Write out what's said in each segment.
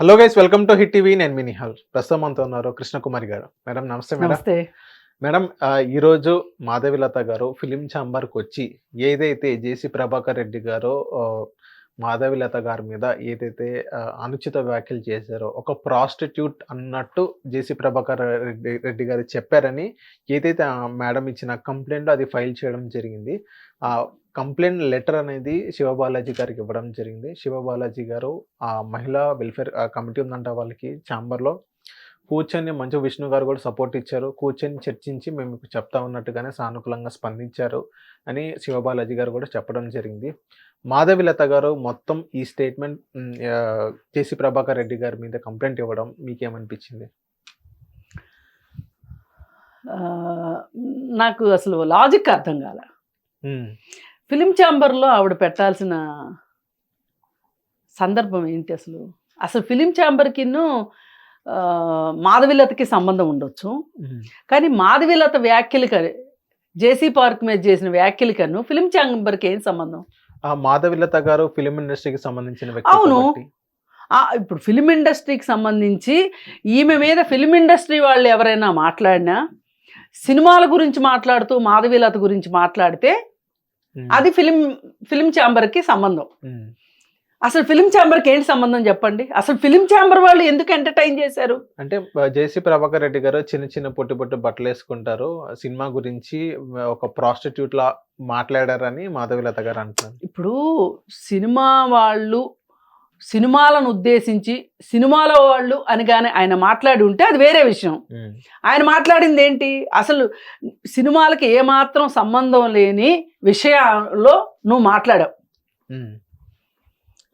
Hello guys welcome to Hit TV నేను మీ నిహాల్. ప్రస్తుతం మనతో ఉన్నారు కృష్ణకుమారి గారు. మేడం నమస్తే మేడం నమస్తే. మేడం ఈరోజు మాధవిలత గారు ఫిలిం ఛాంబర్కి వచ్చి ఏదైతే జేసీ ప్రభాకర్ రెడ్డి గారు మాధవిలత గారి మీద ఏదైతే అనుచిత వ్యాఖ్యలు చేశారో ఒక ప్రాస్టిట్యూట్ అన్నట్టు జేసీ ప్రభాకర్ రెడ్డి రెడ్డి గారు చెప్పారని ఏదైతే మేడం ఇచ్చిన కంప్లైంట్ అది ఫైల్ చేయడం జరిగింది. ఆ కంప్లైంట్ లెటర్ అనేది శివబాలాజీ గారికి ఇవ్వడం జరిగింది. శివబాలాజీ గారు ఆ మహిళా వెల్ఫేర్ కమిటీ ఉందంట వాళ్ళకి ఛాంబర్లో కూర్చొని మంచు విష్ణు గారు కూడా సపోర్ట్ ఇచ్చారు. కూర్చొని చర్చించి మేము మీకు చెప్తా ఉన్నట్టుగానే సానుకూలంగా స్పందించారు అని శివబాలాజీ గారు కూడా చెప్పడం జరిగింది. మాధవిలత గారు మొత్తం ఈ స్టేట్మెంట్ జేసీ ప్రభాకర్ రెడ్డి గారి మీద కంప్లైంట్ ఇవ్వడం మీకేమనిపించింది? నాకు అసలు లాజిక్ అర్థం కాల. ఫిలిం ఛాంబర్లో ఆవిడ పెట్టాల్సిన సందర్భం ఏంటి అసలు? అసలు ఫిలిం ఛాంబర్కిను మాధవిలతకి సంబంధం ఉండొచ్చు. కానీ మాధవిలత వ్యాఖ్యలు జేసీ పార్క్ మీద చేసిన వ్యాఖ్యలు కను ఫిలిం ఛాంబర్కి ఏం సంబంధం? ఆ మాధవిలత గారు ఫిలిం ఇండస్ట్రీకి సంబంధించిన వ్యక్తి అవును. ఇప్పుడు ఫిలిం ఇండస్ట్రీకి సంబంధించి ఈమె మీద ఫిలిం ఇండస్ట్రీ వాళ్ళు ఎవరైనా మాట్లాడినా సినిమాల గురించి మాట్లాడుతూ మాధవీలత గురించి మాట్లాడితే అది ఫిలిం ఫిలిం ఛాంబర్కి సంబంధం. అసలు ఫిలిం ఛాంబర్కి ఏంటి సంబంధం చెప్పండి? అసలు ఫిలిం ఛాంబర్ వాళ్ళు ఎందుకు ఎంటర్టైన్ చేశారు? అంటే జేసీ ప్రభాకర్ రెడ్డి గారు చిన్న చిన్న పొట్టి పొట్టి బట్టలు వేసుకుంటారు. సినిమా గురించి ఒక ప్రాస్టిట్యూట్ లా మాట్లాడారని మాధవిలత గారు అంటున్నారు. ఇప్పుడు సినిమా వాళ్ళు సినిమాలను ఉద్దేశించి సినిమాల వాళ్ళు అని కానీ ఆయన మాట్లాడి ఉంటే అది వేరే విషయం. ఆయన మాట్లాడింది ఏంటి? అసలు సినిమాలకి ఏమాత్రం సంబంధం లేని విషయాల్లో నువ్వు మాట్లాడావు.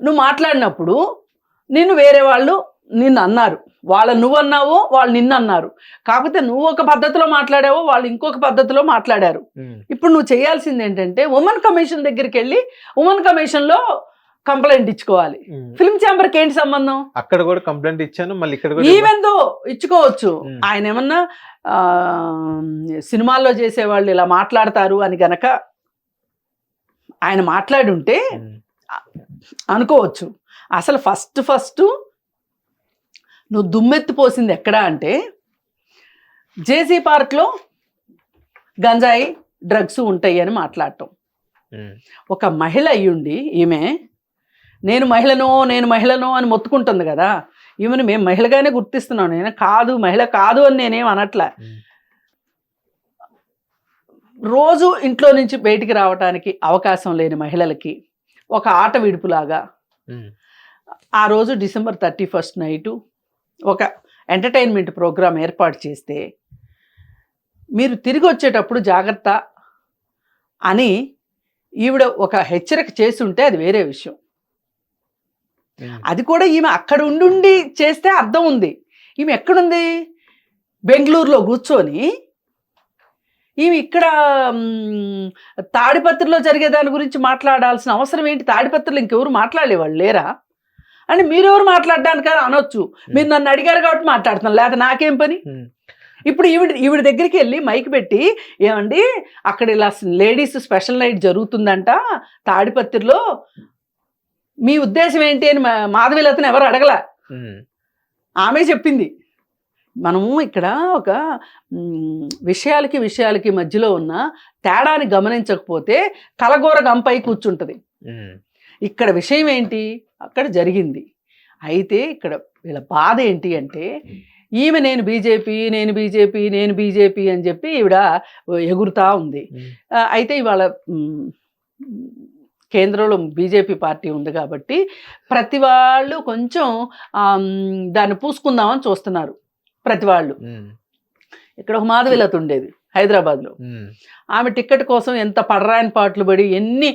నువ్వు మాట్లాడినప్పుడు నిన్ను వేరే వాళ్ళు నిన్ను అన్నారు. వాళ్ళ నువ్వు అన్నావో వాళ్ళు నిన్ను అన్నారు. కాకపోతే నువ్వు ఒక పద్ధతిలో మాట్లాడావో వాళ్ళు ఇంకొక పద్ధతిలో మాట్లాడారు. ఇప్పుడు నువ్వు చేయాల్సింది ఏంటంటే ఉమెన్ కమిషన్ దగ్గరికి వెళ్ళి ఉమెన్ కమిషన్లో కంప్లైంట్ ఇచ్చుకోవాలి. ఫిల్మ్ ఛాంబర్కి ఏంటి సంబంధం? అక్కడ కూడా కంప్లైంట్ ఇచ్చాను మళ్ళీ ఇక్కడ కూడా ఈవెందో ఇచ్చుకోవచ్చు. ఆయన ఏమన్నా సినిమాల్లో చేసేవాళ్ళు ఇలా మాట్లాడతారు అని గనక ఆయన మాట్లాడి ఉంటే ఉమ్, అనుకోవచ్చు. అసలు ఫస్ట్ ఫస్ట్ నువ్వు దుమ్మెత్తి పోసింది ఎక్కడ అంటే జేసీ పార్క్లో గంజాయి డ్రగ్స్ ఉంటాయి అని మాట్లాడటం. ఒక మహిళ అయ్యుండి ఈమె నేను మహిళను నేను మహిళను అని మొత్తుకుంటుంది కదా. ఈమెను మేము మహిళగానే గుర్తిస్తున్నాం. నేను కాదు మహిళ కాదు అని నేనేం అనట్లే. రోజు ఇంట్లో నుంచి బయటికి రావడానికి అవకాశం లేని మహిళలకి ఒక ఆట విడుపులాగా. ఆ రోజు డిసెంబర్ థర్టీ ఫస్ట్ నైటు ఒక ఎంటర్టైన్మెంట్ ప్రోగ్రాం ఏర్పాటు చేస్తే మీరు తిరిగి వచ్చేటప్పుడు జాగ్రత్త అని ఈవిడ ఒక హెచ్చరిక చేసి ఉంటే అది వేరే విషయం. అది కూడా ఈమె అక్కడ ఉండుండి చేస్తే అర్థం ఉంది. ఈమె ఎక్కడుంది? బెంగళూరులో కూర్చొని ఈమె ఇక్కడ తాడిపత్రిలో జరిగే దాని గురించి మాట్లాడాల్సిన అవసరం ఏంటి? తాడిపత్రిలో ఇంకెవరు మాట్లాడేవాళ్ళు లేరా? అంటే మీరెవరు మాట్లాడడానికి అని అనొచ్చు. మీరు నన్ను అడిగారు కాబట్టి మాట్లాడుతున్నాను లేకపోతే నాకేం పని? ఇప్పుడు ఈవిడ ఈవిడ దగ్గరికి వెళ్ళి మైక్ పెట్టి ఏమండి అక్కడ ఇలా లేడీస్ స్పెషల్ నైట్ జరుగుతుందంట తాడిపత్రిలో. మీ ఉద్దేశం ఏంటి అని మాధవీలతను ఎవరు అడగల? ఆమె చెప్పింది. మనము ఇక్కడ ఒక విషయాలకి విషయాలకి మధ్యలో ఉన్న తేడాని గమనించకపోతే కలగూర గంపై కూర్చుంటుంది. ఇక్కడ విషయం ఏంటి? అక్కడ జరిగింది. అయితే ఇక్కడ వీళ్ళ బాధ ఏంటి అంటే ఈమె నేను బీజేపీ నేను బీజేపీ నేను బీజేపీ అని చెప్పి ఈవిడ ఎగురుతా ఉంది. అయితే ఇవాళ కేంద్రంలో బీజేపీ పార్టీ ఉంది కాబట్టి ప్రతి వాళ్ళు కొంచెం దాన్ని పూసుకుందామని చూస్తున్నారు. ప్రతి వాళ్ళు ఇక్కడ ఒక మాధవిలత ఉండేది హైదరాబాద్లో ఆమె టికెట్ కోసం ఎంత పడరాని పాటలు పడి ఎన్ని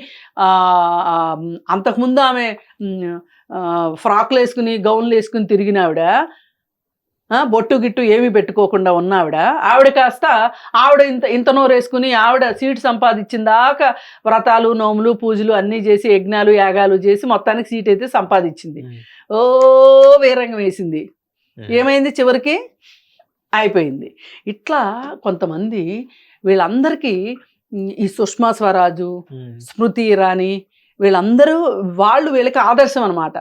అంతకుముందు ఆమె ఫ్రాక్లు వేసుకుని గౌన్లు వేసుకుని తిరిగిన ఆవిడ బొట్టు గిట్టు ఏమీ పెట్టుకోకుండా ఉన్న ఆవిడ ఆవిడ కాస్త ఆవిడ ఇంత ఇంత నోరు వేసుకుని ఆవిడ సీటు సంపాదించిన దాకా వ్రతాలు నోములు పూజలు అన్నీ చేసి యజ్ఞాలు యాగాలు చేసి మొత్తానికి సీట్ అయితే సంపాదించింది ఓ వీరంగం వేసింది. ఏమైంది చివరికి? అయిపోయింది. ఇట్లా కొంతమంది వీళ్ళందరికీ ఈ సుష్మా స్వరాజు స్మృతి ఇరానీ వీళ్ళందరూ వాళ్ళు వీళ్ళకి ఆదర్శం అనమాట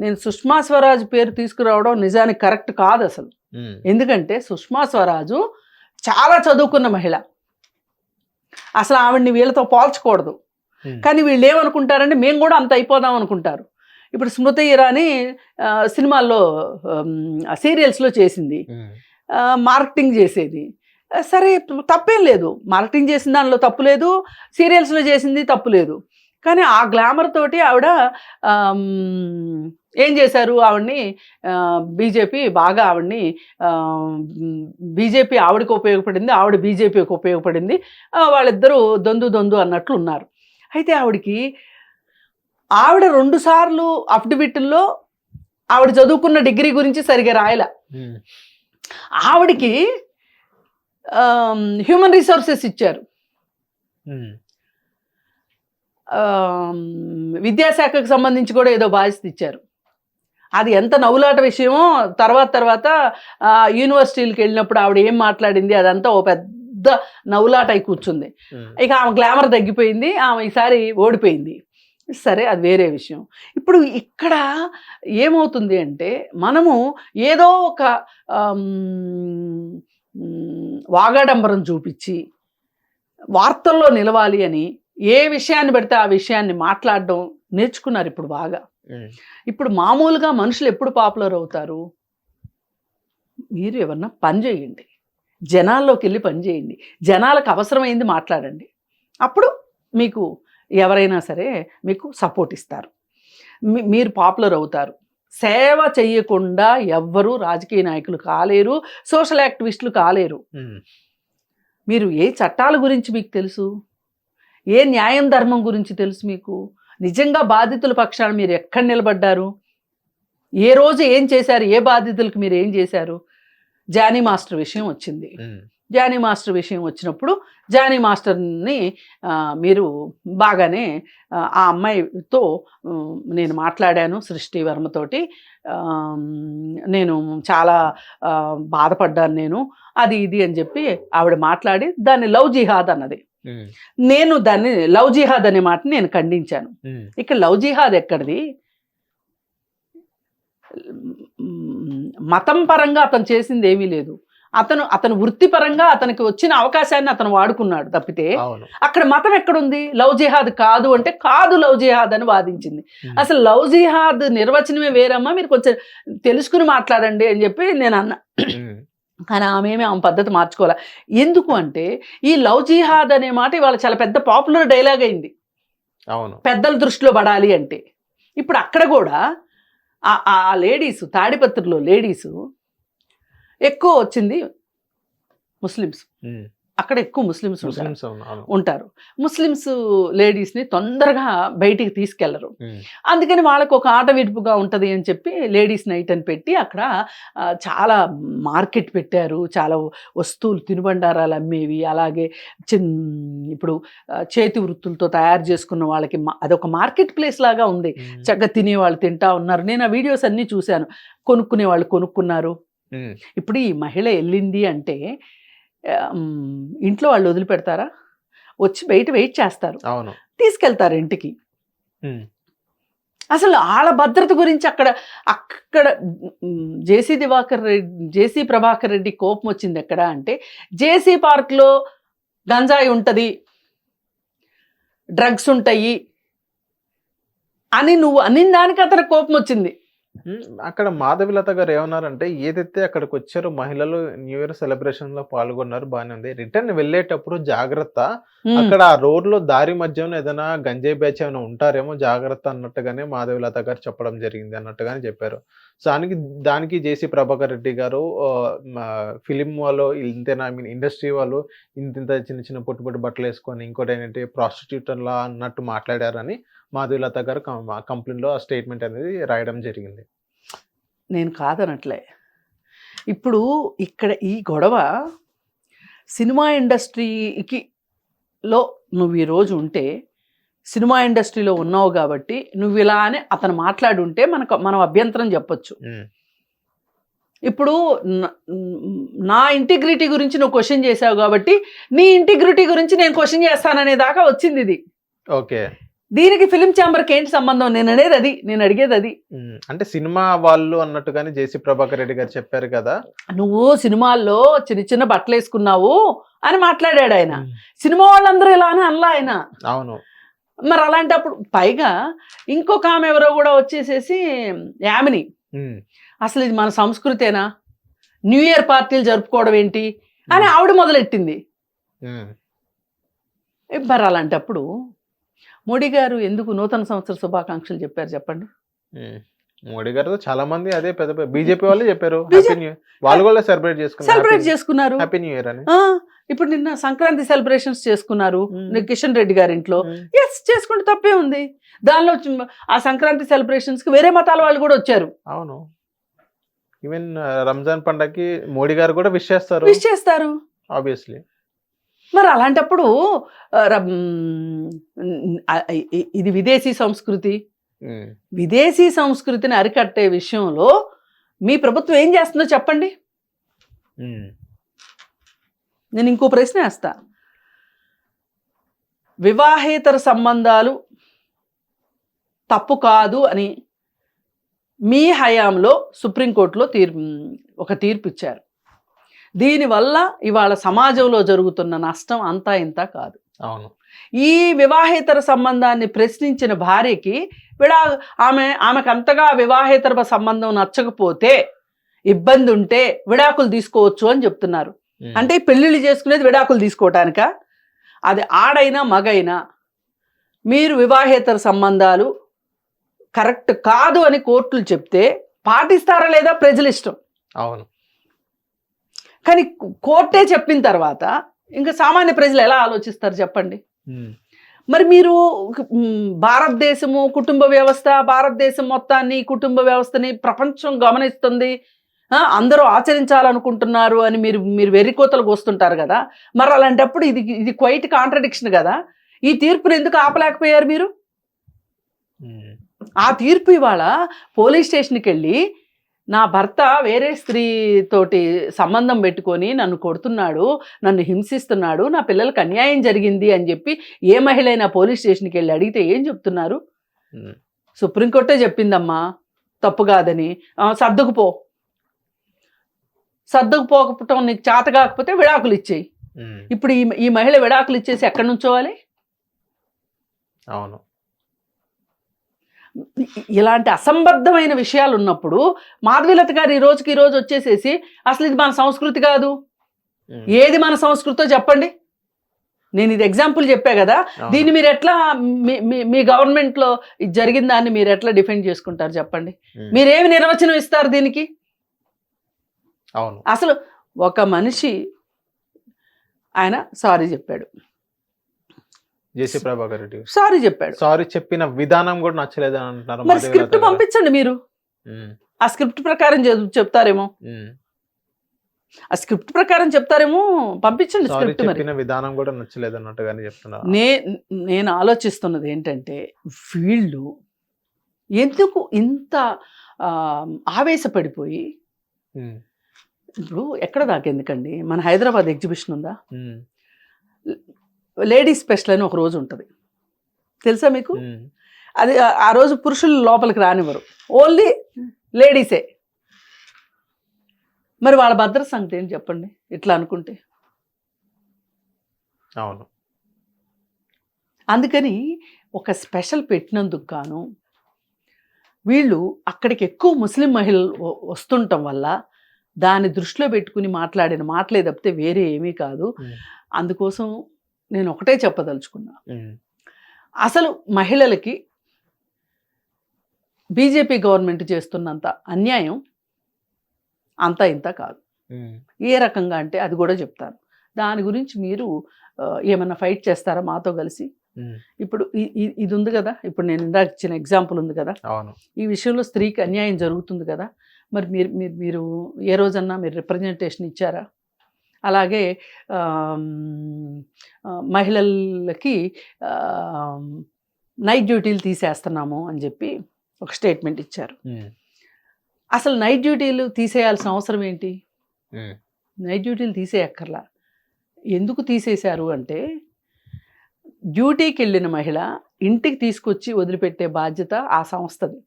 నేను సుష్మా స్వరాజ్ పేరు తీసుకురావడం నిజానికి కరెక్ట్ కాదు అసలు. ఎందుకంటే సుష్మా స్వరాజు చాలా చదువుకున్న మహిళ. అసలు ఆవిడ్ని వీళ్ళతో పోల్చకూడదు. కానీ వీళ్ళు ఏమనుకుంటారంటే మేము కూడా అంత అయిపోదాం అనుకుంటారు. ఇప్పుడు స్మృతి ఇరానీ సినిమాల్లో సీరియల్స్లో చేసింది. మార్కెటింగ్ చేసేది. సరే తప్పేం లేదు. మార్కెటింగ్ చేసిన దానిలో తప్పు లేదు. సీరియల్స్లో చేసింది తప్పు లేదు. కానీ ఆ గ్లామర్ తోటి ఆవిడ ఏం చేశారు? ఆవిడ్ని బీజేపీ బాగా ఆవిడ్ని బీజేపీ ఆవిడకి ఉపయోగపడింది ఆవిడ బీజేపీకి ఉపయోగపడింది. వాళ్ళిద్దరూ దొందు దొందు అన్నట్లు ఉన్నారు అయితే ఆవిడకి ఆవిడ రెండు సార్లు అఫిడవిట్లో ఆవిడ చదువుకున్న డిగ్రీ గురించి సరిగా రాయల. ఆవిడకి హ్యూమన్ రిసోర్సెస్ ఇచ్చారు. విద్యాశాఖకు సంబంధించి కూడా ఏదో బాధ్యత ఇచ్చారు. అది ఎంత నవ్వులాట విషయమో తర్వాత తర్వాత యూనివర్సిటీలకు వెళ్ళినప్పుడు ఆవిడ ఏం మాట్లాడింది అదంతా ఓ పెద్ద నవ్వులాట అయి కూర్చుంది ఇక ఆమె గ్లామర్ తగ్గిపోయింది ఆమె ఈసారి ఓడిపోయింది. సరే అది వేరే విషయం. ఇప్పుడు ఇక్కడ ఏమవుతుంది అంటే మనము ఏదో ఒక వాగాడంబరం చూపించి వార్తల్లో నిలవాలి అని ఏ విషయాన్ని పెడితే ఆ విషయాన్ని మాట్లాడడం నేర్చుకున్నారు ఇప్పుడు బాగా. ఇప్పుడు మామూలుగా మనుషులు ఎప్పుడు పాపులర్ అవుతారు? మీరు ఎవరన్నా పని చేయండి. జనాల్లోకి వెళ్ళి పని చేయండి. జనాలకు అవసరమైంది మాట్లాడండి. అప్పుడు మీకు ఎవరైనా సరే మీకు సపోర్ట్ ఇస్తారు. మీ- మీరు పాపులర్ అవుతారు. సేవ చెయ్యకుండా ఎవ్వరూ రాజకీయ నాయకులు కాలేరు సోషల్ యాక్టివిస్టులు కాలేరు. మీరు ఏ చట్టాల గురించి మీకు తెలుసు? ఏ న్యాయం ధర్మం గురించి తెలుసు మీకు? నిజంగా బాధితుల పక్షాన మీరు ఎక్కడ నిలబడ్డారు? ఏ రోజు ఏం చేశారు? ఏ బాధితులకు మీరు ఏం చేశారు? జానీ మాస్టర్ విషయం వచ్చింది. జానీ మాస్టర్ విషయం వచ్చినప్పుడు జానీ మాస్టర్ని మీరు బాగానే ఆ, అమ్మాయితో నేను మాట్లాడాను సృష్టి వర్మతోటి నేను చాలా బాధపడ్డాను నేను. అది ఇది అని చెప్పి ఆవిడ మాట్లాడి దాన్ని లవ్ జిహాద్ అన్నది. నేను దాన్ని లవ్ జిహాద్ అనే మాట నేను ఖండించాను. ఇక్కడ లవ్ జిహాద్ ఎక్కడిది? మతం పరంగా అతను చేసింది ఏమీ లేదు. అతను అతను వృత్తిపరంగా అతనికి వచ్చిన అవకాశాన్ని అతను వాడుకున్నాడు తప్పితే అక్కడ మతం ఎక్కడుంది? లవ్ జిహాద్ కాదు అంటే కాదు లవ్ జిహాద్ అని వాదించింది. అసలు లవ్ జిహాద్ నిర్వచనమే వేరమ్మా? మీరు కొంచెం తెలుసుకుని మాట్లాడండి అని చెప్పి నేను అన్నా. కానీ ఆమె ఏమీ ఆమె పద్ధతి మార్చుకోవాలి? ఎందుకు అంటే ఈ లవ్ జిహాద్ అనే మాట ఇవాళ చాలా పెద్ద పాపులర్ డైలాగ్ అయింది. అవును. పెద్దల దృష్టిలో పడాలి అంటే. ఇప్పుడు అక్కడ కూడా ఆ- ఆ లేడీస్ తాడిపత్రిలో లేడీసు ఎక్కువ వచ్చింది ముస్లిమ్స్. అక్కడ ఎక్కువ ముస్లిమ్స్ ఉంటారు. ముస్లిమ్స్ లేడీస్ని తొందరగా బయటికి తీసుకెళ్ళరు. అందుకని వాళ్ళకు ఒక ఆట విడుపుగా ఉంటుంది అని చెప్పి లేడీస్ నైట్ అని పెట్టి అక్కడ చాలా మార్కెట్ పెట్టారు. చాలా వస్తువులు తినుబండారాలు అమ్మేవి. అలాగే చిన్ ఇప్పుడు చేతి వృత్తులతో తయారు చేసుకున్న వాళ్ళకి అదొక మార్కెట్ ప్లేస్ లాగా ఉంది. చక్కగా తినేవాళ్ళు తింటా ఉన్నారు. నేను ఆ వీడియోస్ అన్నీ చూశాను. కొనుక్కునే వాళ్ళు కొనుక్కున్నారు. ఇప్పుడు ఈ మహిళ వెళ్ళింది అంటే ఇంట్లో వాళ్ళు వదిలిపెడతారా? వచ్చి బయట వెయిట్ చేస్తారు. అవును. తీసుకెళ్తారు ఇంటికి. అసలు వాళ్ళ భద్రత గురించి అక్కడ అక్కడ జేసీ దివాకర్ రెడ్డి జేసీ ప్రభాకర్ రెడ్డి కోపం వచ్చింది ఎక్కడ అంటే జేసీ పార్క్లో గంజాయి ఉంటుంది డ్రగ్స్ ఉంటాయి అని నువ్వు అనిన దానికి అతనికి కోపం వచ్చింది. ఉమ్, అక్కడ మాధవిలత గారు ఏమన్నారంటే ఏదైతే అక్కడికి వచ్చారో మహిళలు న్యూ ఇయర్ సెలబ్రేషన్లో పాల్గొన్నారు బాగానే ఉంది. రిటర్న్ వెళ్ళేటప్పుడు జాగ్రత్త అక్కడ ఆ రోడ్లో దారి మధ్యన ఏదైనా గంజాయి బ్యాచ్ ఏమైనా ఉంటారేమో జాగ్రత్త అన్నట్టుగానే మాధవిలత గారు చెప్పడం జరిగింది అన్నట్టుగానే చెప్పారు. సో దానికి దానికి జేసీ ప్రభాకర్ రెడ్డి గారు ఫిలిం వాళ్ళు ఇంతేనా ఐ మీన్ ఇండస్ట్రీ వాళ్ళు ఇంత ఇంత చిన్న చిన్న పొట్టు పొట్టు బట్టలు వేసుకొని ఇంకోటి ఏంటంటే ప్రాస్టిట్యూటర్ లా అన్నట్టు మాట్లాడారని మాధవిలత గారు కంప్లైంట్లో ఆ స్టేట్మెంట్ అనేది రాయడం జరిగింది. నేను కాదనట్లే. ఇప్పుడు ఇక్కడ ఈ గొడవ సినిమా ఇండస్ట్రీకి లో నువ్వు ఈరోజు ఉంటే సినిమా ఇండస్ట్రీలో ఉన్నావు కాబట్టి నువ్వు ఇలా అని అతను మాట్లాడి ఉంటే మనకు మనం అభ్యంతరం చెప్పొచ్చు. ఇప్పుడు న- నా ఇంటిగ్రిటీ గురించి నువ్వు క్వశ్చన్ చేసావు కాబట్టి నీ ఇంటిగ్రిటీ గురించి నేను క్వశ్చన్ చేస్తాననే దాకా వచ్చింది ఇది. ఓకే. దీనికి ఫిలిం ఛాంబర్కి ఏంటి సంబంధం? నేను అనేది అది. నేను అడిగేది అది. అంటే సినిమా వాళ్ళు అన్నట్టుగానే జేసీ ప్రభాకర్ రెడ్డి గారు చెప్పారు కదా. నువ్వు సినిమాల్లో చిన్న చిన్న బట్టలు వేసుకున్నావు అని మాట్లాడాడు ఆయన. సినిమా వాళ్ళందరూ ఇలా అని అనలా ఆయన. అవును. మరి అలాంటప్పుడు పైగా ఇంకొక ఆమె ఎవరో కూడా వచ్చేసేసి యామిని. అసలు ఇది మన సంస్కృతేనా? న్యూ ఇయర్ పార్టీలు జరుపుకోవడం ఏంటి? అని ఆవిడ మొదలెట్టింది. మరి అలాంటప్పుడు మోడీ గారు ఎందుకు నూతన సంవత్సర శుభాకాంక్షలు చెప్పారు చెప్పండి. మోడీ గారితో చాలా మంది అదే పెద్ద బీజేపీ వాళ్ళే చెప్పారు. వాళ్ళు కూడా సెలబ్రేట్ చేసుకున్నారు. సెలబ్రేట్ చేసుకున్నారు. హ్యాపీ న్యూ ఇయర్ అని. ఇప్పుడు నిన్న సంక్రాంతి సెలబ్రేషన్స్ చేసుకున్నారు. కిషన్ రెడ్డి గారి ఇంట్లో. ఎస్ చేసుకుంటే తప్పే ఉంది. దానిలో ఆ సంక్రాంతి సెలబ్రేషన్స్కి వేరే మతాల వాళ్ళు కూడా వచ్చారు. అవును. ఈవెన్ రంజాన్ పండగకి మోడీ గారు కూడా విష్ చేస్తారు. విష్ చేస్తారు. ఆబ్వియస్లీ మరి అలాంటప్పుడు ఇది విదేశీ సంస్కృతి. విదేశీ సంస్కృతిని అరికట్టే విషయంలో మీ ప్రభుత్వం ఏం చేస్తుందో చెప్పండి. నేను ఇంకో ప్రశ్న వేస్తా. వివాహేతర సంబంధాలు తప్పు కాదు అని మీ హయాంలో సుప్రీంకోర్టులో తీర్పు ఒక తీర్పు ఇచ్చారు. దీనివల్ల ఇవాళ సమాజంలో జరుగుతున్న నష్టం అంతా ఇంత కాదు. అవును. ఈ వివాహేతర సంబంధాన్ని ప్రశ్నించిన భార్యకి విడా ఆమె ఆమెకు అంతగా వివాహేతర సంబంధం నచ్చకపోతే ఇబ్బంది ఉంటే విడాకులు తీసుకోవచ్చు అని చెప్తున్నారు. అంటే ఈ పెళ్ళిళ్ళు చేసుకునేది విడాకులు తీసుకోవటానిక? అది ఆడైనా మగైనా మీరు వివాహేతర సంబంధాలు కరెక్ట్ కాదు అని కోర్టులు చెప్తే పాటిస్తారా లేదా ప్రజల ఇష్టం అవును. కానీ కోర్టే చెప్పిన తర్వాత ఇంకా సామాన్య ప్రజలు ఎలా ఆలోచిస్తారు చెప్పండి? మరి మీరు భారతదేశము కుటుంబ వ్యవస్థ భారతదేశం మొత్తాన్ని కుటుంబ వ్యవస్థని ప్రపంచం గమనిస్తుంది. అందరూ ఆచరించాలనుకుంటున్నారు అని మీరు మీరు వెర్రికోతలకు వస్తుంటారు కదా. మరి అలాంటప్పుడు ఇది ఇది క్వైట్ కాంట్రడిక్షన్ కదా. ఈ తీర్పుని ఎందుకు ఆపలేకపోయారు మీరు? ఆ తీర్పు ఇవాళ పోలీస్ స్టేషన్కి వెళ్ళి నా భర్త వేరే స్త్రీతోటి సంబంధం పెట్టుకొని నన్ను కొడుతున్నాడు నన్ను హింసిస్తున్నాడు నా పిల్లలకు అన్యాయం జరిగింది అని చెప్పి ఏ మహిళ అయినా పోలీస్ స్టేషన్కి వెళ్ళి అడిగితే ఏం చెప్తున్నారు? సుప్రీంకోర్టే చెప్పిందమ్మా తప్పు కాదని. సర్దుకుపో. సర్దుకుపోకపోవటం నీకు చేత కాకపోతే విడాకులు ఇచ్చేయి. ఇప్పుడు ఈ ఈ మహిళ విడాకులు ఇచ్చేసి ఎక్కడి నుంచోవాలి అవును. ఇలాంటి అసంబద్ధమైన విషయాలు ఉన్నప్పుడు మాధవీలత గారు ఈ రోజుకి ఈ రోజు వచ్చేసేసి అసలు ఇది మన సంస్కృతి కాదు. ఏది మన సంస్కృతో చెప్పండి? నేను ఇది ఎగ్జాంపుల్ చెప్పా కదా. దీన్ని మీరు ఎట్లా మీ గవర్నమెంట్లో ఇది జరిగిన దాన్ని మీరు ఎట్లా డిఫెండ్ చేసుకుంటారు చెప్పండి? మీరేమి నిర్వచనం ఇస్తారు దీనికి? అవును. అసలు ఒక మనిషి ఆయన సారీ చెప్పాడు. జేసీ ప్రభాకర్ రెడ్డి సారీ చెప్పాడు. సారీ చెప్పిన విధానం కూడా నచ్చలేదు అని అంటున్నారు మరి స్క్రిప్ట్. పంపించండి మీరు. ఆ స్క్రిప్ట్ ప్రకారం చెప్- చెప్తారేమో. ఆ స్క్రిప్ట్ ప్రకారం చెప్తారేమో పంపించండి స్క్రిప్ట్ మరి. విధానం కూడా నచ్చలేదు అన్నట్టుగానే చెప్తున్నారు. నే నేను ఆలోచిస్తున్నది ఏంటంటే వీళ్ళు ఎందుకు ఇంత ఆవేశపడిపోయి ఇప్పుడు ఎక్కడ దాకా ఎందుకండి మన హైదరాబాద్ ఎగ్జిబిషన్ ఉందా? లేడీస్ స్పెషల్ అని ఒక రోజు ఉంటుంది. తెలుసా మీకు? అది ఆ- రోజు పురుషులు లోపలికి రానివ్వరు. ఓన్లీ లేడీసే. మరి వాళ్ళ భద్రత సంగతి ఏంటి చెప్పండి? ఇట్లా అనుకుంటే. అవును. అందుకని ఒక స్పెషల్ పెట్టినందుకు గాను వీళ్ళు అక్కడికి ఎక్కువ ముస్లిం మహిళలు వస్తుండటం వల్ల దాన్ని దృష్టిలో పెట్టుకుని మాట్లాడిన మాటలే తప్పితే వేరే ఏమీ కాదు. అందుకోసం నేను ఒకటే చెప్పదలుచుకున్నా. అసలు మహిళలకి బీజేపీ గవర్నమెంట్ చేస్తున్నంత అన్యాయం అంత ఇంత కాదు. ఏ రకంగా అంటే అది కూడా చెప్తాను. దాని గురించి మీరు ఆ, ఏమన్నా ఫైట్ చేస్తారా మాతో కలిసి? ఇప్పుడు ఇది ఉంది కదా? ఇప్పుడు నేను ఇందాక ఇచ్చిన ఎగ్జాంపుల్ ఉంది కదా? ఈ విషయంలో స్త్రీకి అన్యాయం జరుగుతుంది కదా? మరి మీరు మీరు మీరు ఏ రోజన్నా మీరు రిప్రజెంటేషన్ ఇచ్చారా? అలాగే మహిళలకి నైట్ డ్యూటీలు తీసేస్తున్నాము అని చెప్పి ఒక స్టేట్మెంట్ ఇచ్చారు. అసలు నైట్ డ్యూటీలు తీసేయాల్సిన అవసరం ఏంటి? నైట్ డ్యూటీలు తీసేయక్కర్లా. ఎందుకు తీసేశారు అంటే డ్యూటీకి వెళ్ళిన మహిళ ఇంటికి తీసుకొచ్చి వదిలిపెట్టే బాధ్యత ఆ సంస్థది.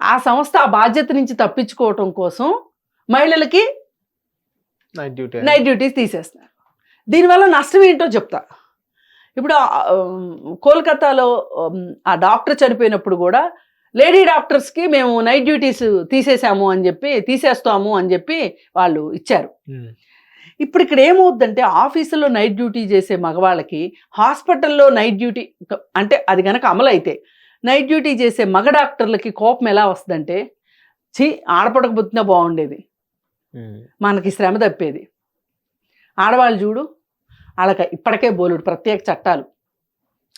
ఆ సంస్థ ఆ బాధ్యత నుంచి తప్పించుకోవటం కోసం మహిళలకి నైట్ డ్యూటీ నైట్ డ్యూటీస్ తీసేస్తున్నారు దీనివల్ల నష్టం ఏంటో చెప్తా. ఇప్పుడు కోల్కతాలో ఆ డాక్టర్ చనిపోయినప్పుడు కూడా లేడీ డాక్టర్స్కి మేము నైట్ డ్యూటీస్ తీసేసాము అని చెప్పి తీసేస్తాము అని చెప్పి వాళ్ళు ఇచ్చారు. ఇప్పుడు ఇక్కడ ఏమవుద్దంటే ఆఫీసులో నైట్ డ్యూటీ చేసే మగవాళ్ళకి హాస్పిటల్లో నైట్ డ్యూటీ అంటే అది కనుక అమలు అయితే నైట్ డ్యూటీ చేసే మగ డాక్టర్లకి కోపం ఎలా వస్తుందంటే ఛీ ఆడపడకపోతున్నా బాగుండేది. మనకి శ్రమ తప్పేది. ఆడవాళ్ళు చూడు వాళ్ళకి ఇప్పటికే బోలుడు ప్రత్యేక చట్టాలు.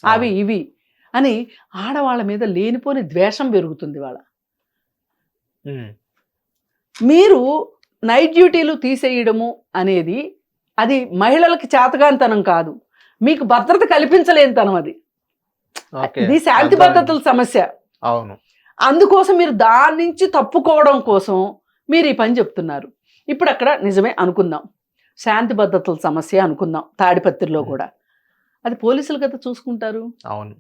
అవి ఇవి అని ఆడవాళ్ళ మీద లేనిపోని ద్వేషం పెరుగుతుంది వాళ్ళ. మీరు నైట్ డ్యూటీలు తీసేయడము అనేది అది మహిళలకి చేతగానితనం కాదు. మీకు భద్రత కల్పించలేనితనం అది. ఓకే. ఇది శాంతి భద్రతల సమస్య. అవును. అందుకోసం మీరు దాని నుంచి తప్పుకోవడం కోసం మీరు ఈ పని చెప్తున్నారు. ఇప్పుడు అక్కడ నిజమే అనుకుందాం. శాంతి భద్రతల సమస్య అనుకుందాం తాడిపత్రిలో కూడా. అది పోలీసులు కదా చూసుకుంటారు. అవును.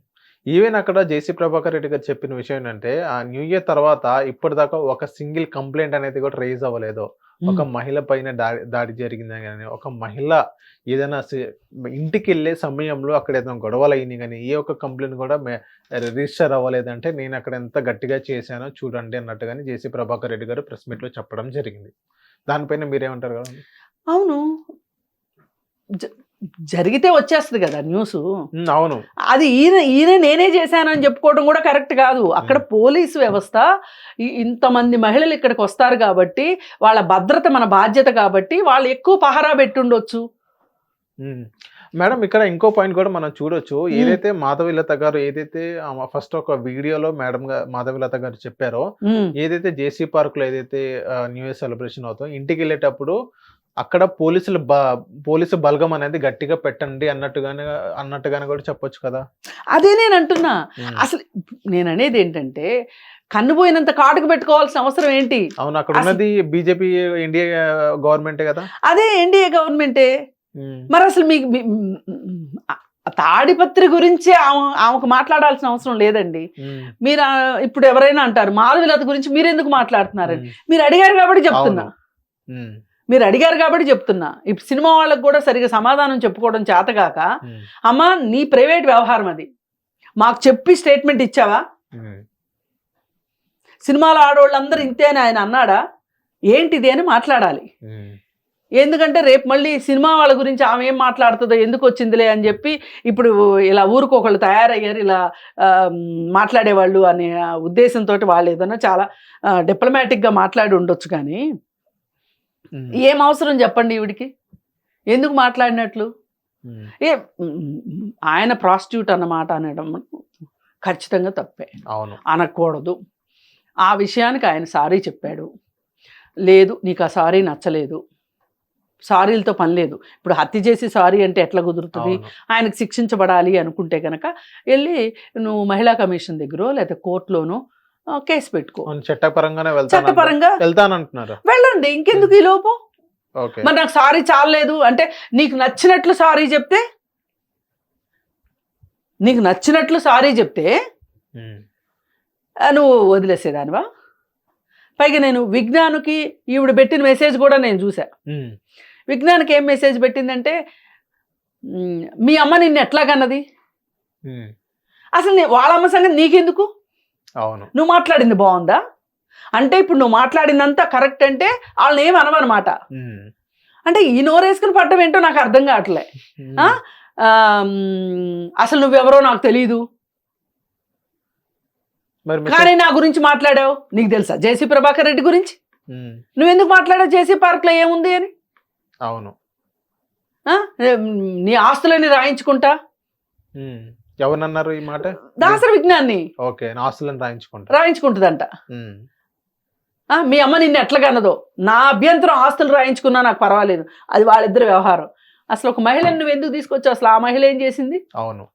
ఈవెన్ అక్కడ జేసీ ప్రభాకర్ రెడ్డి గారు చెప్పిన విషయం ఏంటంటే ఆ న్యూ ఇయర్ తర్వాత ఇప్పటిదాకా ఒక సింగిల్ కంప్లైంట్ అనేది కూడా రేజ్ అవ్వలేదు. ఒక మహిళ పైన దాడి దాడి జరిగిందని కానీ ఒక మహిళ ఏదైనా ఇంటికి వెళ్ళే సమయంలో అక్కడ ఏదైనా గొడవలు అయినాయి కానీ ఏ ఒక్క కంప్లైంట్ కూడా రిజిస్టర్ అవ్వలేదంటే నేను అక్కడ ఎంత గట్టిగా చేశానో చూడండి అన్నట్టుగాని జేసీ ప్రభాకర్ రెడ్డి గారు ప్రెస్ మీట్లో చెప్పడం జరిగింది. దానిపైన మీరేమంటారు కదా అవును. జరిగితే వచ్చేస్తుంది కదా న్యూస్. అవును. అది ఈయన ఈయన నేనే చేశానని చెప్పుకోవడం కూడా కరెక్ట్ కాదు. అక్కడ పోలీసు వ్యవస్థ ఇంతమంది మహిళలు ఇక్కడికి వస్తారు కాబట్టి వాళ్ళ భద్రత మన బాధ్యత కాబట్టి వాళ్ళు ఎక్కువ పహరా పెట్టుండొచ్చు. మేడం ఇక్కడ ఇంకో పాయింట్ కూడా మనం చూడొచ్చు. ఏదైతే మాధవిలత గారు ఏదైతే ఫస్ట్ ఒక వీడియోలో మేడం మాధవిలత గారు చెప్పారో ఏదైతే జేసీ పార్క్లో ఏదైతే న్యూ ఇయర్ సెలబ్రేషన్ అవుతుందో ఇంటికి వెళ్ళేటప్పుడు అక్కడ పోలీసులు పోలీసు బలగం అనేది గట్టిగా పెట్టండి అన్నట్టుగానే అన్నట్టుగానే కూడా చెప్పొచ్చు కదా. అదే నేను అంటున్నా. అసలు నేను అనేది ఏంటంటే కన్ను పోయినంత కాటుకు పెట్టుకోవాల్సిన అవసరం ఏంటి? అవును అక్కడ ఉన్నది బీజేపీ ఇండియా గవర్నమెంటే కదా. అదే ఎన్డీఏ గవర్నమెంటే. మరి అసలు మీకు తాడిపత్రి గురించి ఆమె ఆమెకు మాట్లాడాల్సిన అవసరం లేదండి. మీరు ఇప్పుడు ఎవరైనా అంటారు మాధవిలత గురించి మీరు ఎందుకు మాట్లాడుతున్నారని. మీరు అడిగారు కాబట్టి చెప్తున్నా. మీరు అడిగారు కాబట్టి చెప్తున్నా ఇప్పుడు సినిమా వాళ్ళకి కూడా సరిగా సమాధానం చెప్పుకోవడం చేతగాక. అమ్మా నీ ప్రైవేట్ వ్యవహారం అది మాకు చెప్పి స్టేట్మెంట్ ఇచ్చావా. సినిమాలో ఆడవాళ్ళందరూ ఇంతే అని ఆయన అన్నాడా ఏంటిది అని మాట్లాడాలి. ఎందుకంటే రేపు మళ్ళీ సినిమా వాళ్ళ గురించి ఆమె ఏం మాట్లాడుతుందో ఎందుకు వచ్చిందిలే అని చెప్పి ఇప్పుడు ఇలా ఊరుకోకళ్ళు తయారయ్యారు ఇలా మాట్లాడేవాళ్ళు అనే ఉద్దేశంతో వాళ్ళు ఏదైనా చాలా డిప్లొమాటిక్గా మాట్లాడి ఉండొచ్చు కానీ. ఏం అవసరం చెప్పండి ఈవిడికి? ఎందుకు మాట్లాడినట్లు. ఏ ఆయన ప్రాస్టిట్యూట్ అన్నమాట అనడం ఖచ్చితంగా తప్పే. అవును. అనకూడదు. ఆ విషయానికి ఆయన సారీ చెప్పాడు. లేదు నీకు ఆ సారీ నచ్చలేదు. సారీలతో పని లేదు. ఇప్పుడు హత్య చేసి సారీ అంటే ఎట్లా కుదురుతుంది. ఆయనకు శిక్షించబడాలి అనుకుంటే కనుక వెళ్ళి నువ్వు మహిళా కమిషన్ దగ్గర లేదా కోర్టులోనో కేసు పెట్టుకో. చట్టపరంగానే చట్టపరంగా వెళ్తానంటున్నారు. వెళ్ళండి. ఇంకెందుకు ఈ లోపు? మరి నాకు సారీ చాలలేదు అంటే నీకు నచ్చినట్లు సారీ చెప్తే? నీకు నచ్చినట్లు సారీ చెప్తే? నువ్వు వదిలేసేదానివా? పైగా నేను విజ్ఞానికి ఈవిడ పెట్టిన మెసేజ్ కూడా నేను చూసా. విజ్ఞానికి ఏం మెసేజ్ పెట్టిందంటే "మ్, అమ్మ నిన్ను ఎట్లాగన్నది. అసలు వాళ్ళ అమ్మ సంగతి నీకెందుకు? అవును. నువ్వు మాట్లాడింది బాగుందా? అంటే ఇప్పుడు నువ్వు మాట్లాడిందంతా కరెక్ట్ అంటే వాళ్ళని ఏం అనవన్నమాట. ఉమ్. అంటే ఈ నోరేసుకుని పడ్డం ఏంటో నాకు అర్థం కావట్లే. అసలు నువ్వెవరో నాకు మీ- కానీ నా గురించి మాట్లాడావు? నీకు తెలుసా జేసీ ప్రభాకర్ రెడ్డి గురించి. నువ్వెందుకు మాట్లాడావు? జేసీ పార్క్లో ఏముంది అని? అవును. ఆ? నీ ఆస్తులని రాయించుకుంటా. ఎవరన్నారు ఈ మాట? దాసరి విజ్ఞాన్ని. ఓకే నా ఆస్తులను రాయించుకుంటా. రాయించుకుంటుందంట. మీ అమ్మ నిన్ను ఎట్లాగన్నదో నా అభ్యంతరం ఆస్తులు రాయించుకున్నా నాకు పర్వాలేదు. అది వాళ్ళిద్దరి వ్యవహారం. అసలు ఒక మహిళను నువ్వు ఎందుకు తీసుకొచ్చావు? అసలు ఆ మహిళ ఏం చేసింది? అవును.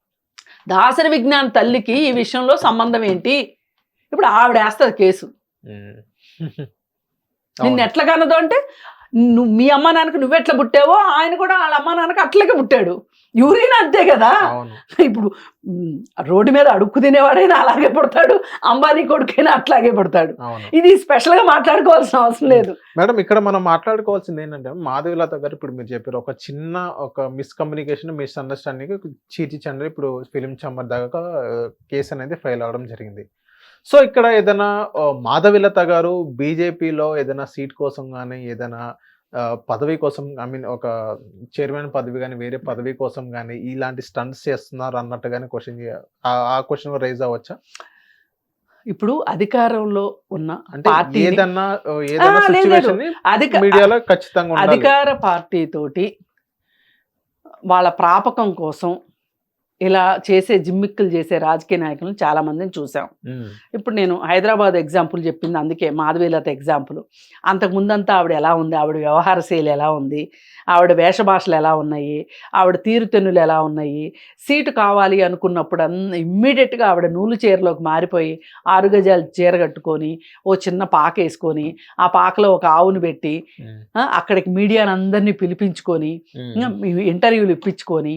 దాసరి విజ్ఞాన్ తల్లికి ఈ విషయంలో సంబంధం ఏంటి? ఇప్పుడు ఆవిడ వేస్తుంది కేసు. నిన్ను అవును. ఎట్లా కన్నదో అంటే నువ్వు మీ అమ్మ నాన్నకు నువ్వెట్లా పుట్టావో ఆయన కూడా వాళ్ళ అమ్మ నాన్నకు అట్లాగే పుట్టాడు. ఎవరైనా అంతే కదా. ఇప్పుడు రోడ్డు మీద అడుక్కు తినేవాడైనా అలాగే పుడతాడు అంబానీ కొడుకైనా అట్లాగే పుడతాడు. ఇది స్పెషల్గా మాట్లాడుకోవాల్సిన అవసరం లేదు. మేడం ఇక్కడ మనం మాట్లాడుకోవాల్సింది ఏంటంటే మాధవిలత గారు ఇప్పుడు మీరు చెప్పారు ఒక చిన్న ఒక మిస్కమ్యూనికేషన్ మిస్ అండర్స్టాండింగ్ చీచి చంద్ర ఇప్పుడు ఫిలిం ఛాంబర్ దాకా కేసు అనేది ఫైల్ అవడం జరిగింది. సో ఇక్కడ ఏదైనా మాధవిలత గారు బీజేపీలో ఏదైనా సీట్ కోసం కానీ ఏదైనా పదవి కోసం ఐ మీన్ ఒక చైర్మన్ పదవి కానీ వేరే పదవి కోసం కానీ ఇలాంటి స్టంట్స్ చేస్తున్నారు అన్నట్టుగానే క్వశ్చన్ ఆ క్వశ్చన్ రైజ్ అవ్వచ్చా? ఇప్పుడు అధికారంలో ఉన్న పార్టీ మీడియాలో ఖచ్చితంగా అధికార పార్టీ తోటి వాళ్ళ ప్రాపకం కోసం ఇలా చేసే జిమ్మిక్కులు చేసే రాజకీయ నాయకులను చాలా మందిని చూసాం. ఇప్పుడు నేను హైదరాబాద్ ఎగ్జాంపుల్ చెప్పింది అందుకే మాధవీలత ఎగ్జాంపుల్. అంతకు ముందంతా ఆవిడ ఎలా ఉంది? ఆవిడ వ్యవహార శైలి ఎలా ఉంది? ఆవిడ వేషభాషలు ఎలా ఉన్నాయి? ఆవిడ తీరుతెన్నులు ఎలా ఉన్నాయి? సీటు కావాలి అనుకున్నప్పుడు అన్న ఇమ్మీడియట్గా ఆవిడ నూలు చీరలోకి మారిపోయి ఆరు గజాలు చీర కట్టుకొని ఓ చిన్న పాక వేసుకొని ఆ పాకలో ఒక ఆవును పెట్టి అక్కడికి మీడియాని అందరినీ పిలిపించుకొని ఇంటర్వ్యూలు ఇప్పించుకొని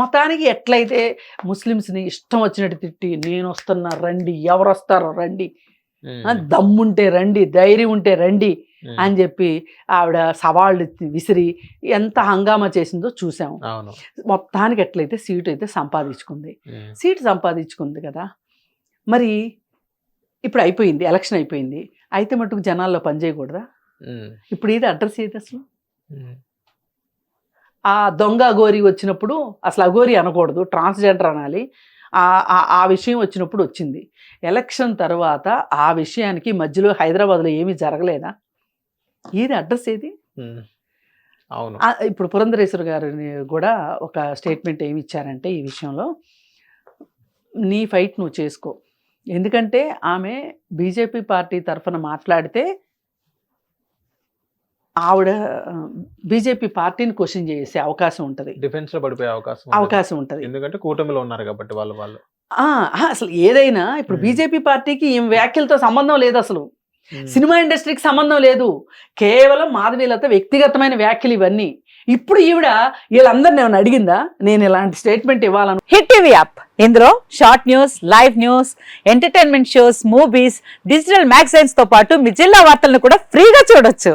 మొత్తానికి ఎట్లయితే ముస్లిమ్స్ని ఇష్టం వచ్చినట్టు తిట్టి నేను వస్తున్నా రండి. ఎవరు వస్తారో రండి దమ్ముంటే రండి ధైర్యం ఉంటే రండి అని చెప్పి ఆవిడ సవాళ్ళు విసిరి ఎంత హంగామా చేసిందో చూసాం. అవును. మొత్తానికి ఎట్లయితే సీటు అయితే సంపాదించుకుంది. సీటు సంపాదించుకుంది కదా. మరి ఇప్పుడు అయిపోయింది ఎలక్షన్ అయిపోయింది. అయితే మటుకు జనాల్లో పని చేయకూడదా? ఇప్పుడు ఇది అడ్రస్ ఏది అసలు? ఆ దొంగ అఘోరి వచ్చినప్పుడు అసలు అఘోరి అనకూడదు ట్రాన్స్జెండర్ అనాలి. ఆ విషయం వచ్చినప్పుడు వచ్చింది. ఎలక్షన్ తర్వాత ఆ విషయానికి మధ్యలో హైదరాబాద్లో ఏమీ జరగలేదా? ఏది అడ్రస్ ఏది? అవును. ఇప్పుడు పురంధరేశ్వర గారిని కూడా ఒక స్టేట్మెంట్ ఏమి ఇచ్చారంటే ఈ విషయంలో నీ ఫైట్ నువ్వు చేసుకో. ఎందుకంటే ఆమె బీజేపీ పార్టీ తరఫున మాట్లాడితే ఆవిడ బీజేపీ పార్టీని క్వశ్చన్ చేసే అవకాశం ఉంటుంది. డిఫెన్స్లో పడిపోయే అవకాశం. అవకాశం ఉంటుంది. ఎందుకంటే కూటమిలో ఉన్నారు కాబట్టి వాళ్ళు వాళ్ళు. అసలు ఏదైనా ఇప్పుడు. బీజేపీ పార్టీకి ఈ వ్యాఖ్యలతో సంబంధం లేదు అసలు. సినిమా ఇండస్ట్రీకి సంబంధం లేదు. కేవలం మాధవీలత వ్యక్తిగతమైన వ్యాఖ్యలు ఇవన్నీ. ఇప్పుడు ఈవిడ వీళ్ళందరిని ఏమైనా అడిగిందా? నేను ఇలాంటి స్టేట్మెంట్ ఇవ్వాలను. Hit TV app. ఇందులో short news live news entertainment shows movies digital మ్యాగజైన్స్తో పాటు మీ జిల్లా వార్తలను కూడా ఫ్రీగా చూడొచ్చు.